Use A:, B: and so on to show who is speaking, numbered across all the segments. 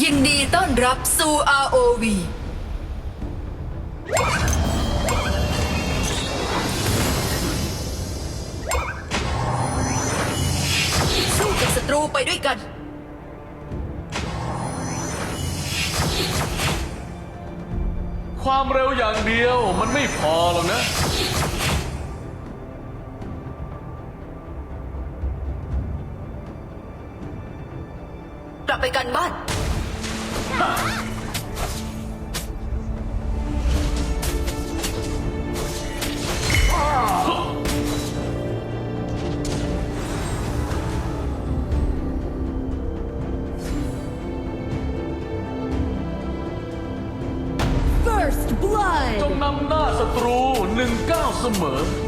A: ยินดีต้อนรับสู่ ROV สู้กับศัตรูไปด้วยกัน
B: ความเร็วอย่างเดียวมันไม่พอหรอกนะ เสมอ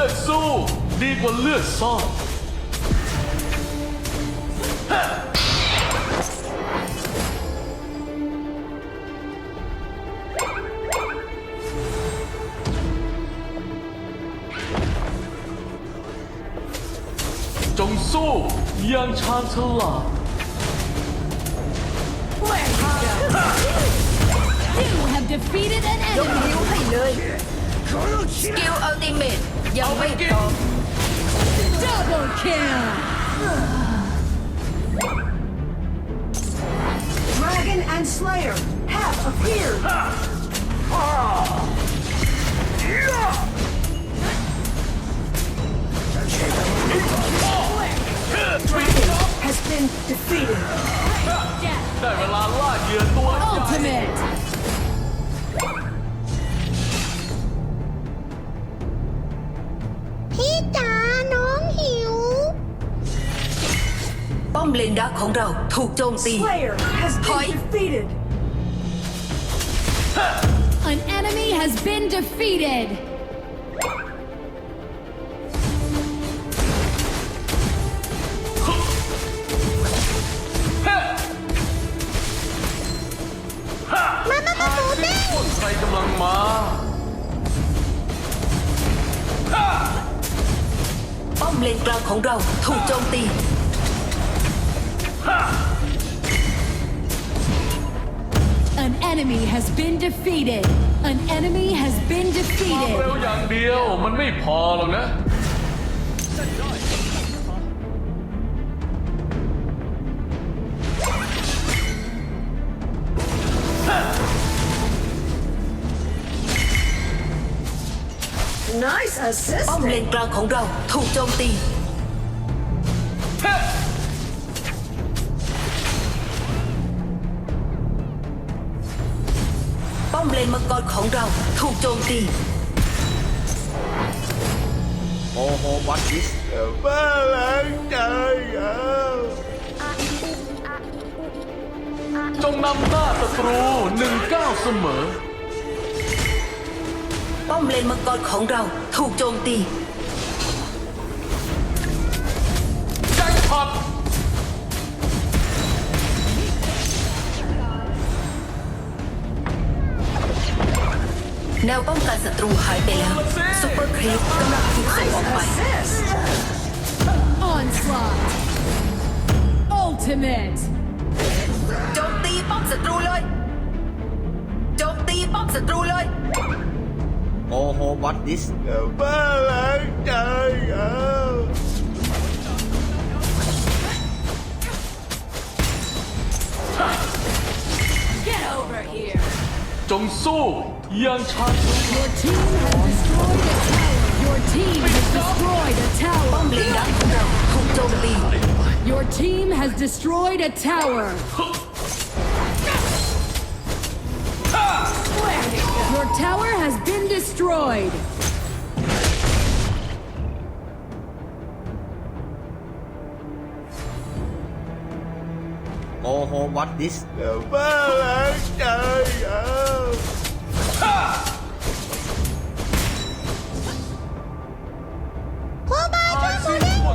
B: ลือดสู้ ดีกว่าเลือดซ่อนจงสู้อย่างชาญฉลาด
C: You have defeated an
A: ยก
C: enemy!
A: นิ้วให้เลย สกิลอัลติเมต ยังไม่พร้อม
C: Double kill!
D: Dragon and Slayer have appeared. Dragon has been defeated.
B: ได้เวลาล่าเหยื่อตัวใหญ่
C: Ultimate!
E: จ๋าน้องหิว
A: ป้อมเลนดักของเราถูกโจมตี
D: Slayer has
A: Hi.
D: been defeated.
C: An enemy has been defeated!
E: เล
A: นกลางของเราถูกโจมตี
C: An enemy has been defeated! An enemy has been
B: ความเร็ว
C: defeated!
B: อย่างเดียวมันไม่พอหรอกนะ
A: ป้อมเล
D: assist.
A: นกลางของเราถูกโจมตี ป้อมเลนมังกรของเราถูกโจมตี
F: โอ้โหวัดดิสบ้าแล้วใจอะ
B: จงนำหน้าศัตรูหนึ่งก้าวเสมอ
A: ป้อมเลนมังกรของเราถูกโจมตี
B: แจ็คพอต
A: แนวป้องกันศัตรูหายไปแล้วซุปเปอร์ครีปกำลังถูกส่งออกไป
F: got this.
C: Get over here.
B: Don't
C: Your team has destroyed a tower. Your team has destroyed a tower. Your team has destroyed a tower. Your tower has been destroyed.
F: Go Oh what this?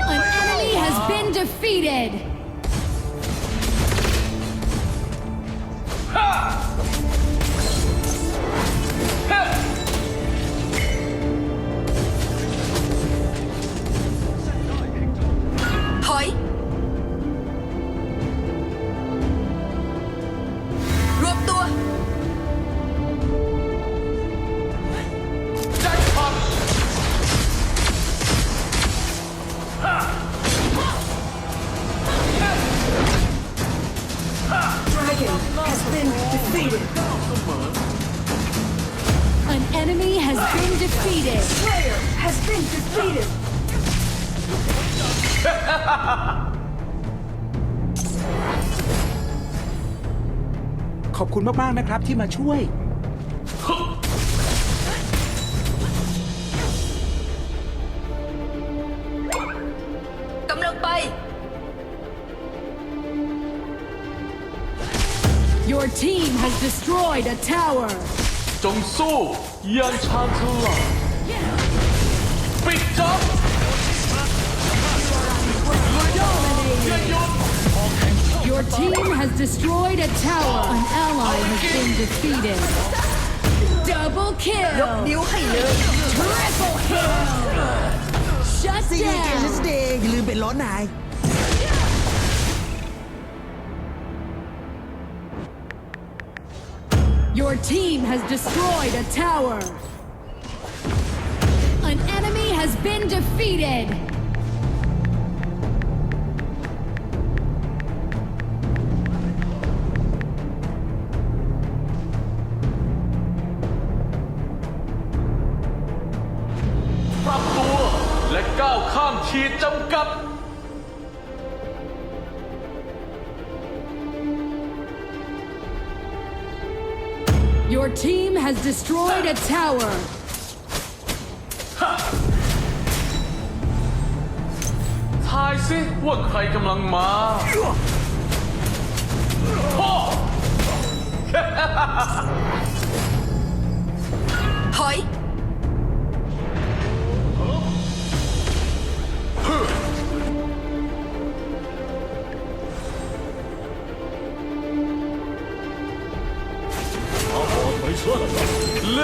C: An enemy has been defeated!
A: มา
G: ก ๆ นะครับที่มาช่วย
A: กำลังไป
C: Your team has destroyed a tower.
B: จงสู้อยันชาญฉลาดปิดจ็อบอย่าหยุด
C: Your team has destroyed a tower. An ally has been defeated. Double
A: ยก
C: kill.
A: นิ้วให้เลย
C: Triple kill. Shut
H: ซีเกมส
C: down.
H: เดย์อย่าลืมเป็นล้อนาย
C: Your team has destroyed a tower. An enemy has been defeated.
B: ข้ามขีดจำกัด
C: Your team has destroyed a tower.
B: ทายสิว่าใครกำลังมาพ่อ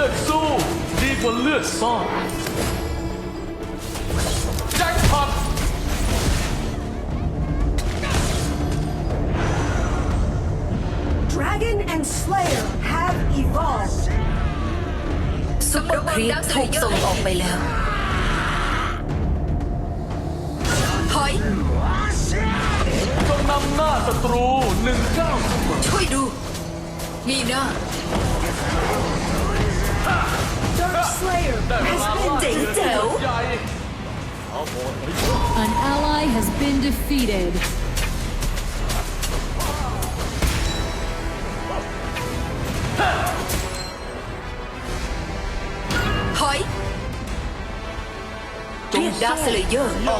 B: ลือดสู้ ดีกว่าเลือดซ่อนแจ็คพอต
D: Dragon and Slayer have evolved.
A: ซุปเปอร์ครีปถูกส่งออกไปแล้ว ถอย
B: จงนำหน้าศัตรูหนึ่งเก้าเสมอ
A: ช่วยดู มีหน้า
D: has been.
C: An ally has been defeated.
B: Hỏi Biết đã sẽ
D: là giờ, mà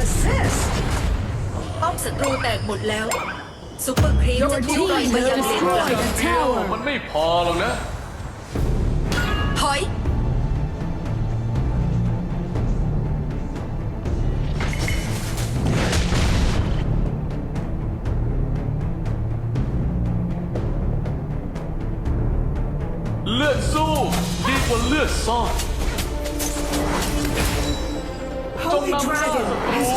D: assist.
A: ป้อมศัตรูแตกหมดแล้วซุปเปอร์ครีป
C: Your
A: จะถูก
C: team
A: ปล่อย
C: has
A: มายังเลนกลาง
C: destroyed a
B: เดียว
C: tower.
B: มันไม่พอหรอกนะ
A: ถอย
B: เลือดสู้ ดีกว่าเลือดซ่อน
D: dragon has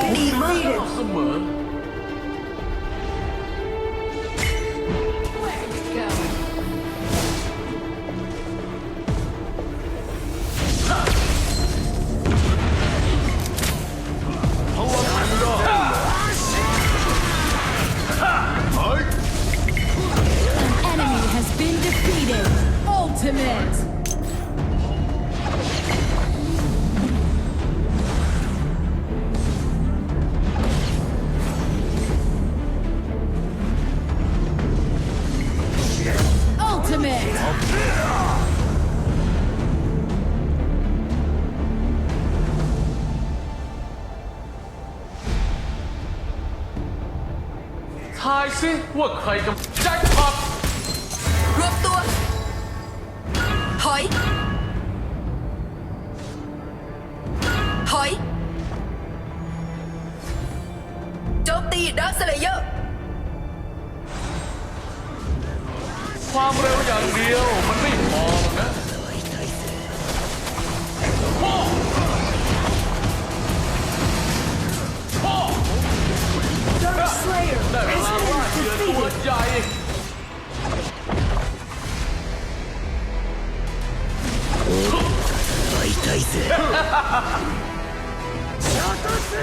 B: ตี
A: ดักสเลเยอร์
B: ความเร็วอย่างเดียวมันไม่พอหรอกนะพ่อพ่อ
D: Dark Slayer
B: ได้เว
D: has
B: ลาว่า
D: been
B: เหยื่อตัว
D: defeated.
B: ใหญ่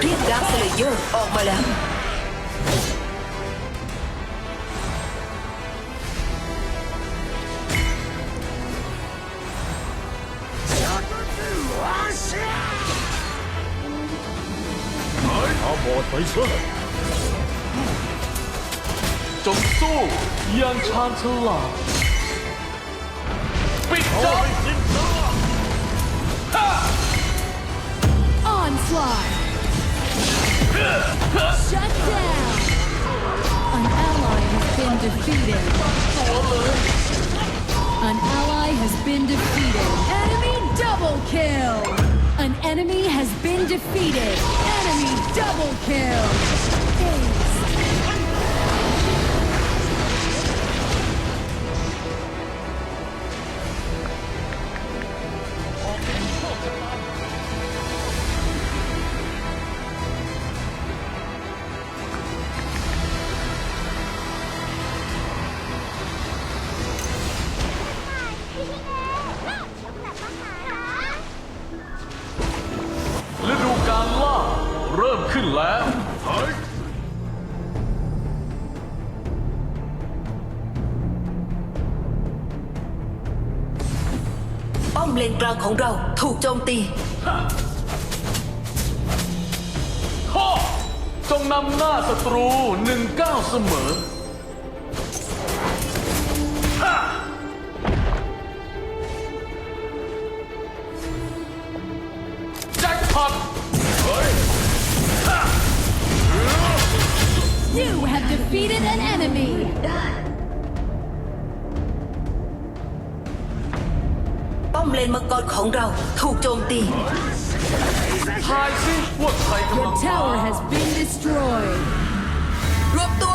A: เรียกดักสเลเยอร์ออกมาแล้ว
B: จงสู้อยังชาญฉลาดปิดจ็อบ
C: Onslaught. Shut down. An ally has been defeated. An ally has been defeated. Enemy double kill. An enemy has been defeated. Enemy double kill. Ace. า
A: งของเราถูกโจมตี
B: พ่อจงนำหน้าศัตรูหนึ่งก้าเสมอ
A: ของเราถูกโจมตี
B: ทายสิว่าใครกำลั
C: Your
B: งมา
C: tower has been destroyed.
A: รวมตัว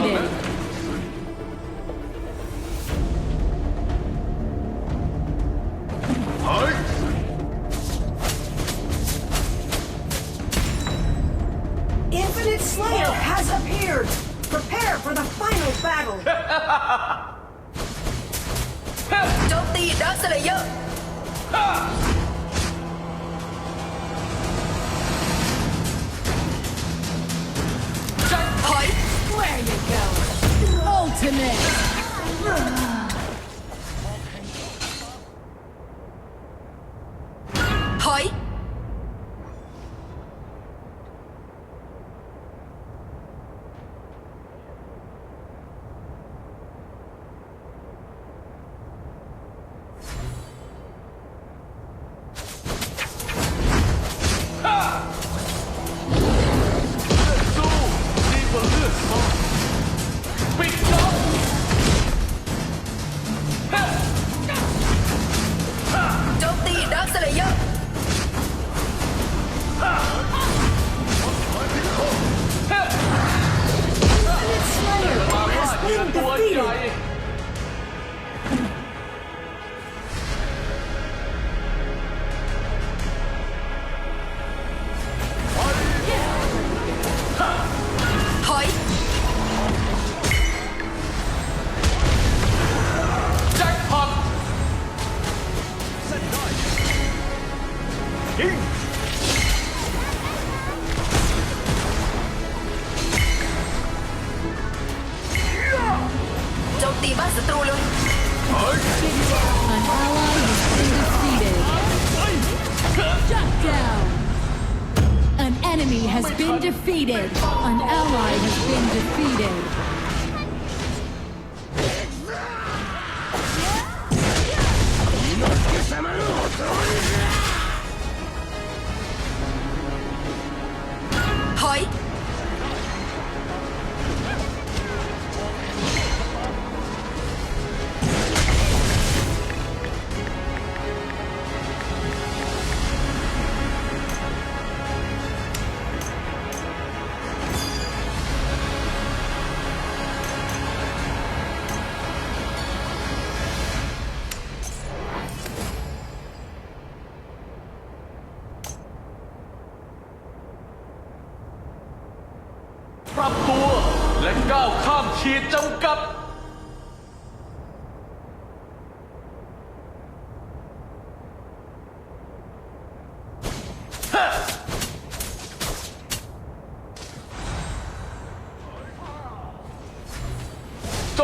A: হয়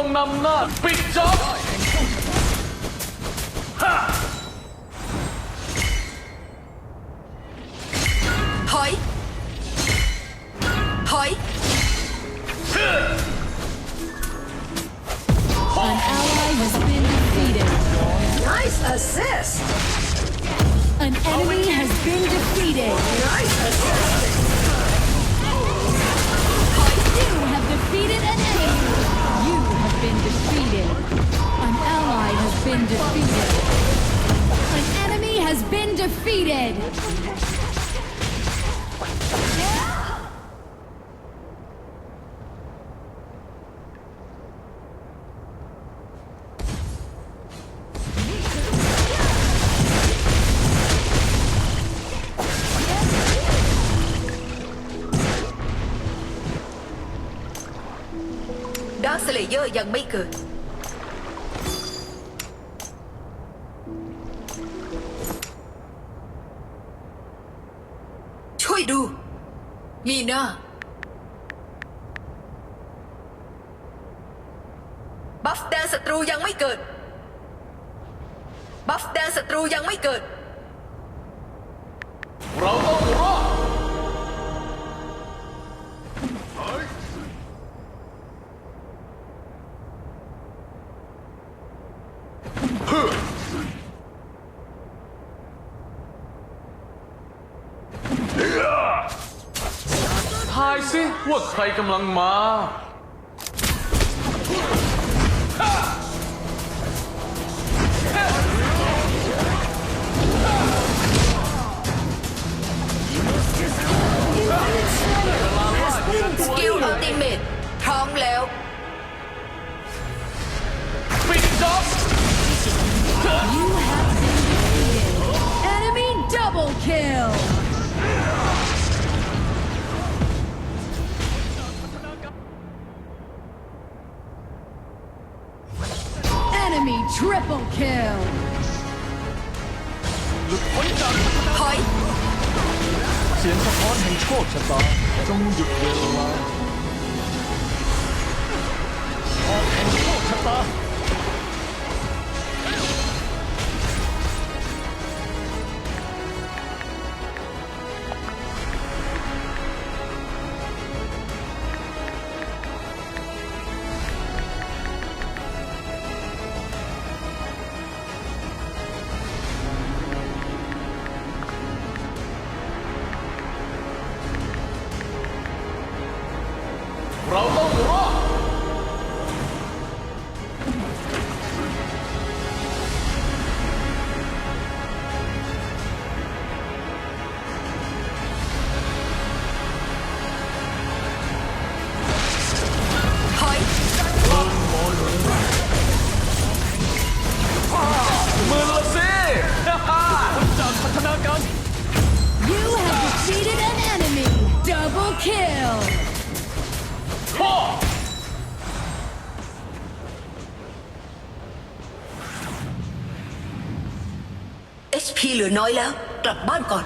A: Nam Nam,
C: big dog! Ha! been defeated!
B: Đó sẽ là dơ dần mấy cười มีน่าบั
A: ฟแดนศัตรูยังไม่เกิด บัฟแดนศัตรูยังไม่เกิด
B: วใครกำลังมา
A: 十八，中局 พี่
B: เหลือน้อ
A: ยแล้ว กลับบ้านก่อน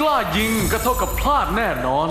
B: กล้ายิงก็เท่ากับพลาดแน่นอน